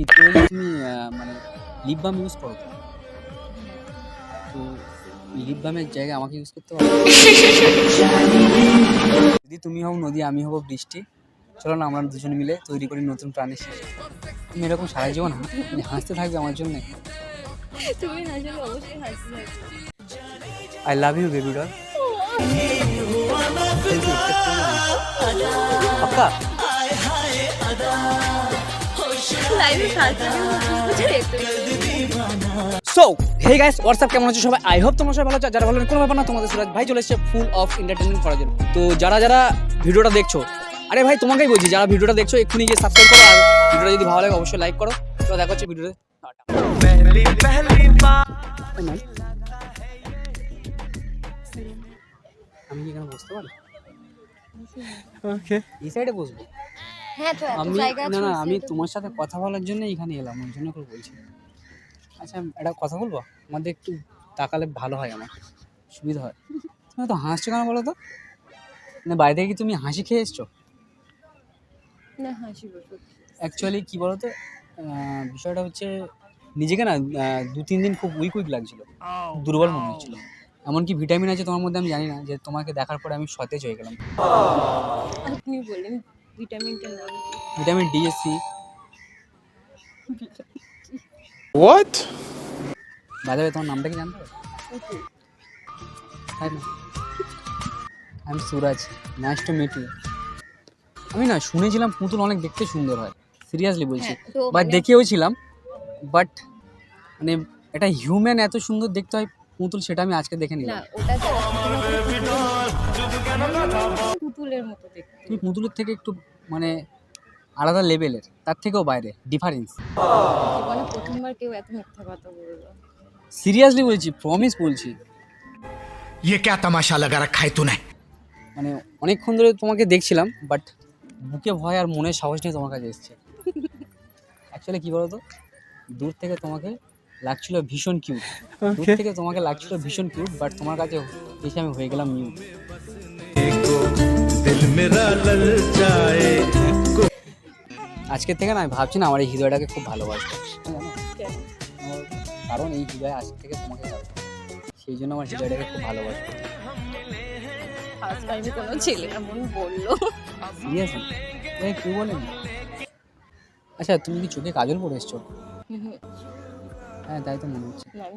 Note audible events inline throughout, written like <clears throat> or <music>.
শীত তুমি মানে লিপ বাম ইউজ করো? তো? তো লিপ বামের জায়গায় আমাকে ইউজ করতে পারো যদি তুমি হও নদী আমি হব বৃষ্টি। চলো না আমরা দুজন মিলে তৈরি করি নতুন প্রাণের সৃষ্টি তুমি এরকম সারা জীবন হাসতে থাকবে আমার জন্য? তুমি হাসলে অবশ্যই হাসি I love you baby doll পাক্কা? লাইভে সো হে গাইস হোয়াটসঅ্যাপ কেমন আছো সবাই? আই হোপ তোমরা সবাই ভালো আছো। যারা ভালো কোনো ব্যাপার না তোমাদের সুরাজ ভাই চলে এসেছে ফুল অফ এন্টারটেনমেন্ট করার জন্য। তো যারা যারা ভিডিওটা দেখছ আরে ভাই তোমাকেই বলছি যারা ভিডিওটা দেখছ এক্ষুনি গিয়ে সাবস্ক্রাইব করো আর ভিডিওটা যদি ভালো লাগে অবশ্যই লাইক করো। তো দেখা হচ্ছে ভিডিওতে। আমি কি এখানে বসতে পারি? ওকে এই সাইডে বসবো। আমি না না আমি তোমার সাথে কথা বলার জন্য এখানে এলাম ওই জন্য করে বলছি। আচ্ছা একটা কথা বলব? আমাদের একটু তাকালে ভালো হয় আমার সুবিধা হয়। তুমি তো হাসছো কেন বলো তো? না বাইরে থেকে কি তুমি হাসি খেয়ে এসছো? না হাসি অ্যাকচুয়ালি কি বলো তো বিষয়টা হচ্ছে নিজেকে না দু তিন দিন খুব উইক উইক লাগছিল দুর্বল মনে হচ্ছিল। এমনকি ভিটামিন আছে তোমার মধ্যে আমি জানি না যে তোমাকে দেখার পরে আমি সতেজ হয়ে গেলাম। আপনি বললেন ভিটামিনটা নাম কি? Vitamin D S C. What বাজারে তোমার নামটা কি জানতে। হাই না I am Suraj nice to meet you আমি না শুনেছিলাম পুতুল অনেক দেখতে সুন্দর হয়। সিরিয়াসলি বলছি। বা মানে- দেখেও ছিলাম বাট মানে এটা হিউম্যান এত সুন্দর দেখতে হয় পুতুল সেটা আমি আজকে দেখে নিলাম। পুতুলের মতো দেখতে। তুমি পুতুলের থেকে একটু মানে আলাদা লেভেলের তার থেকেও বাইরে ডিফারেন্স সিরিয়াসলি বলছি প্রমিস বলছি। ইয়ে কে তামাশা লাগা রাখা হ্যায় তूने মানে অনেকক্ষণ ধরে তোমাকে দেখছিলাম বাট বুকে ভয় আর মনে সাহস নিয়ে তোমার কাছে এসছে। অ্যাকচুয়ালি কী বলতো? দূর থেকে তোমাকে লাগছিল ভীষণ কিউট দূর থেকে তোমাকে লাগছিল ভীষণ কিউট বাট তোমার কাছে এসে আমি হয়ে গেলাম মিউট আজকের থেকে না আমি ভাবছি না আমার এই হৃদয়টাকে খুব ভালোবাসবো কারণ এই হৃদয় আজ থেকে তোমাকে। সেই জন্য আমার হৃদয়টাকে খুব ভালোবাসবো ফার্স্ট টাইমে কোনো ছেলে এমন বলল। সিরিয়াসলি বলেনি আচ্ছা তুমি কি চোখে কাজল পরে এসছো। হ্যাঁ তাই তো মনে হচ্ছে। আমি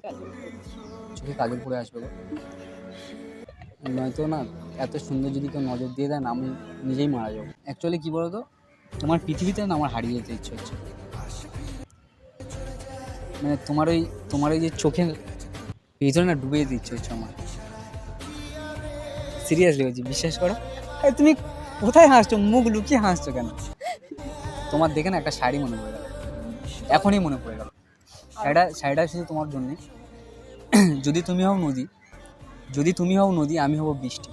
চোখে কাজল পরে আসবে। নয়তো না এত সুন্দর যদি কেউ নজর দিয়ে দেন, আমি নিজেই মারা যাব। অ্যাকচুয়ালি কী বলতো? তোমার পৃথিবীতে না আমার হারিয়ে যেতে ইচ্ছে হচ্ছে। মানে তোমার ওই তোমার ওই যে চোখে ভিতরে না ডুবে যেতে ইচ্ছে হচ্ছে আমার। সিরিয়াসলি বলছি, বিশ্বাস করো? তুমি কোথায় হাসছো? মুখ লুকিয়ে হাসছো কেন? তোমার দেখে না একটা শাড়ি মনে পড়ে গেল। এখনই মনে পড়ে গেল। শাড়িটা শাড়িটা শুধু তোমার জন্যে। <clears throat> যদি তুমি হও নদী যদি তুমি হও নদী, আমি হব বৃষ্টি।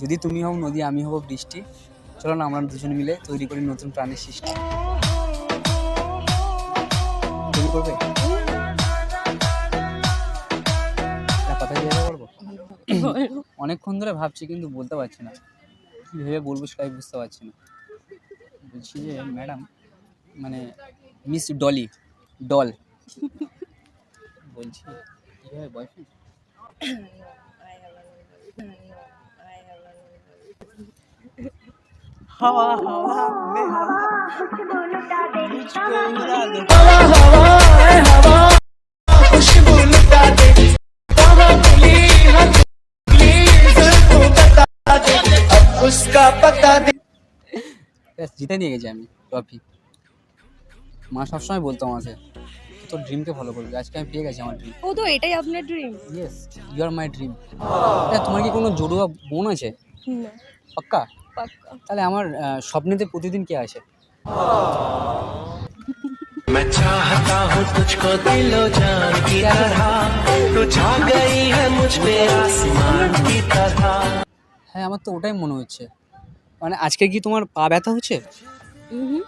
যদি তুমি হও নদী, আমি হব বৃষ্টি। চলো না, আমরা দুজন মিলে তৈরি করি নতুন প্রাণের সৃষ্টি। অনেকক্ষণ ধরে ভাবছি, কিন্তু বলতে পারছি না। ভেবে বলব সেটাই বুঝতে পারছি না। বলছি যে, ম্যাডাম মানে মিস ডলি, ডল। বলছি বয়ফ্রেন্ড হাওয়া জিতে নিয়ে গেছি আমি ট্রফি। মা সবসময় বলতো আমাকে। তোর ড্রিমকে ফলো করবি আজকে আমি পেয়ে গেছি আমার ড্রিম ও তো এটাই আপনার dream yes you are my dream তোমার কি কোনো জড়ুয়া বোন আছে না পাক্কা পাক্কা তাহলে আমার আহ, স্বপ্নেতে প্রতিদিন কে আসে मैं चाहता हूँ तुझको दिलो जान की तरह तू छा गई है मुझ पे आसमान की तरह হ্যাঁ আমার তো ওটাই মনে হচ্ছে মানে আজকে কি তোমার পা ব্যথা হচ্ছে হুম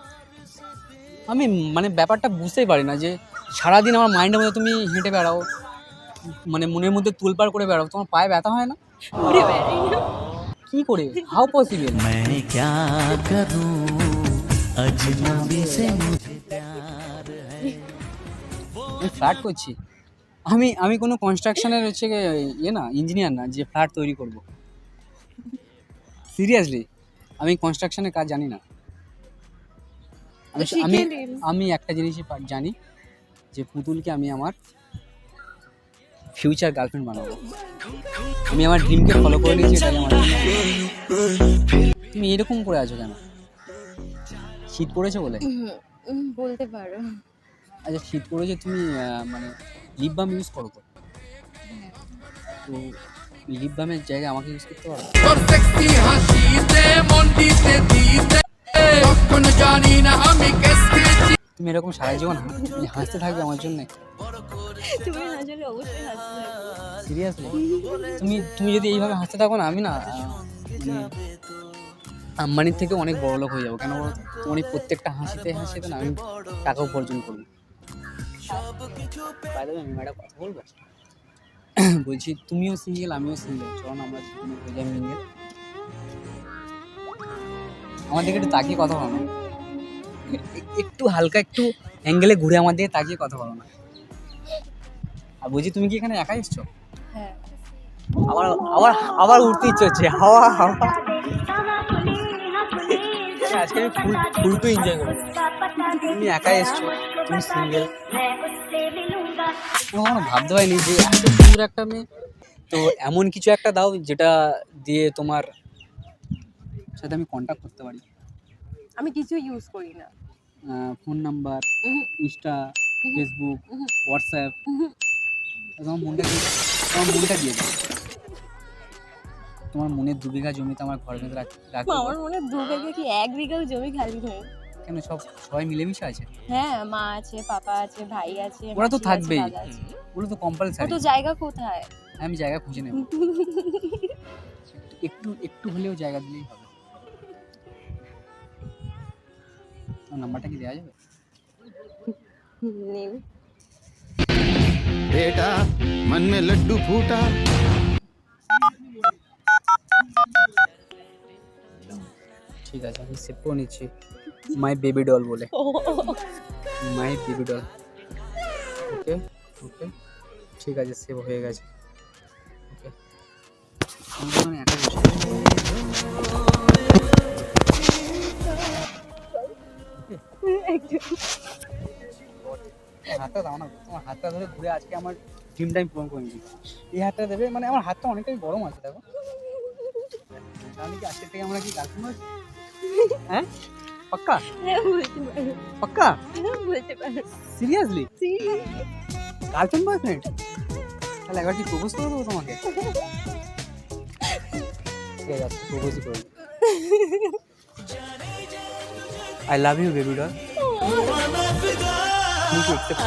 আমি মানে ব্যাপারটা বুঝতেই পারি না যে সারাদিন আমার মাইন্ডের মধ্যে তুমি হেঁটে বেড়াও মানে মনের মধ্যে তুলপার করে বেড়াও তোমার পায়ে ব্যথা হয় না? কি করে? হাউ পসিবল ফ্ল্যাট করছি। আমি আমি কোনো কনস্ট্রাকশনের হচ্ছে ইয়ে না ইঞ্জিনিয়ার না যে ফ্ল্যাট তৈরি করব। সিরিয়াসলি আমি কনস্ট্রাকশনের কাজ জানি না। আমি আমি একটা জিনিসই জানি যে পুতুলকে আমি আমার ফিউচার গার্লফ্রেন্ড বানাবো। আমি আমার ড্রিমকে ফলো করে নিয়েছি এটাই আমার তুমি এরকম করে আছো কেন? শীত পড়েছে বলে? বলতে পারো। আচ্ছা শীত পড়েছে তুমি মানে লিপ বাম ইউজ করো তো। তো লিপ বামের জায়গায় আমাকে ইউজ করতে পারো? জানি না আমি কেসকে তুমি এরকম সারা জীবন হাসতে থাকবে আমার জন্য? তুমি হাসলে অবশ্যই হাসতে সিরিয়াসলি তুমি তুমি যদি এইভাবে হাসতে থাকো না আমি না মানে আম্বানির থেকে অনেক বড় লোক হয়ে যাব। কেন বলো তোমার এই প্রত্যেকটা হাসিতে হাসিতে না আমি টাকা উপার্জন করব। আমি একটা কথা বলব? বলছি তুমিও সিঙ্গেল আমিও সিঙ্গেল চলো না আমরা হয়ে যাই মিঙ্গেল দিকে একটু তাকিয়ে কথা বলো। একটু হালকা একটু অ্যাঙ্গেলে ঘুরে আমার দিকে তাকিয়ে কথা বলো না। আর বলছি তুমি কি এখানে একা এসছো? হ্যাঁ। আবার আবার আবার উঠতে ইচ্ছে হচ্ছে। হাওয়া হাওয়া। আজকে আমি ফুল ফুল তো এনজয় করব। তুমি একাই এসছো তুমি সিঙ্গেল কখনো ভাবতে পারিনি যে এত সুন্দর একটা মেয়ে? তো এমন কিছু একটা দাও যেটা দিয়ে তোমার সাথে আমি কন্ট্যাক্ট করতে পারি। আমি কিছু ইউজ করি না। Phone number insta Facebook WhatsApp. তোমার মনটা তোমার মনটা দিয়ে দাও তোমার মনের দু বিঘা জমিতে আমার ঘর বেঁধে রাখ- রাখতে আমার মনে দু বিঘা কি এক বিঘাও জমি খালি নেই কেন সব সবাই মিলেমিশে আছে? হ্যাঁ মা আছে পাপা আছে ভাই আছে ওরা তো থাকবেই। ওগুলো তো কম্পালসারি তো জায়গা কোথায়? আমি জায়গা খুঁজে নেব। <laughs> একটু একটু হলেও জায়গা দিলেই হবে। নাম্বারটা কি দেওয়া যাবে নিন बेटा मन में लड्डू फूटा ঠিক আছে আমি সেভ করে নিচ্ছি মাই বেবি ডল বলে মাই বেবি ডল ওকে ওকে ঠিক আছে সেভ হয়ে গেছে ওকে হাতটা দাও না, তোমার হাতটা ধরে ঘুরে আজকে আমার ড্রিম টাইম পূরণ করে নিচ্ছি এই হাতটা দেবে মানে আমার হাতটা অনেকটাই গরম আছে, দেখো। তাহলে কি আজকে থেকে আমরা কি গার্লফ্রেন্ড হ্যাঁ? পাক্কা? পাক্কা? সিরিয়াসলি গার্লফ্রেন্ড বয়ফ্রেন্ড তাহলে কি প্রপোজ তোমাকে? ঠিক আছে প্রপোজই করে। I love you baby doll তুমি কি একসেপ্ট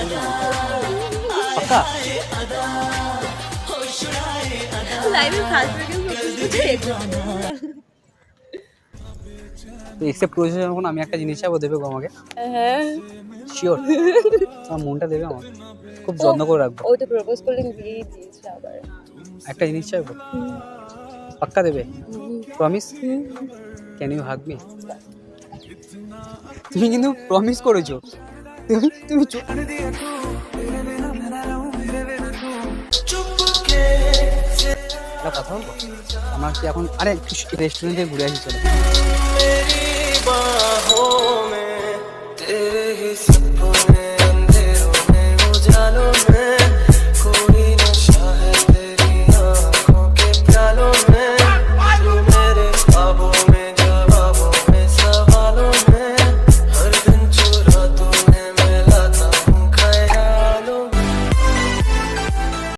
লাইভে ফার্স্ট ভিডিও করেছে যখন আমি একটা জিনিস চাইব দেবে গো আমাকে? হ্যাঁ। শিওর তোমার মনটা দেবে আমাকে? খুব যত্ন করে রাখব। ও তো প্রপোজ করলে দিয়ে দিয়েছে আবার। একটা জিনিস চাইব? পাক্কা দেবে? Promise can you hug me তুমি কিন্তু প্রমিস করেছ। তুমি তুমি কথা বলব? আমার কি এখন আরে রেস্টুরেন্টে ঘুরে আসি চলো।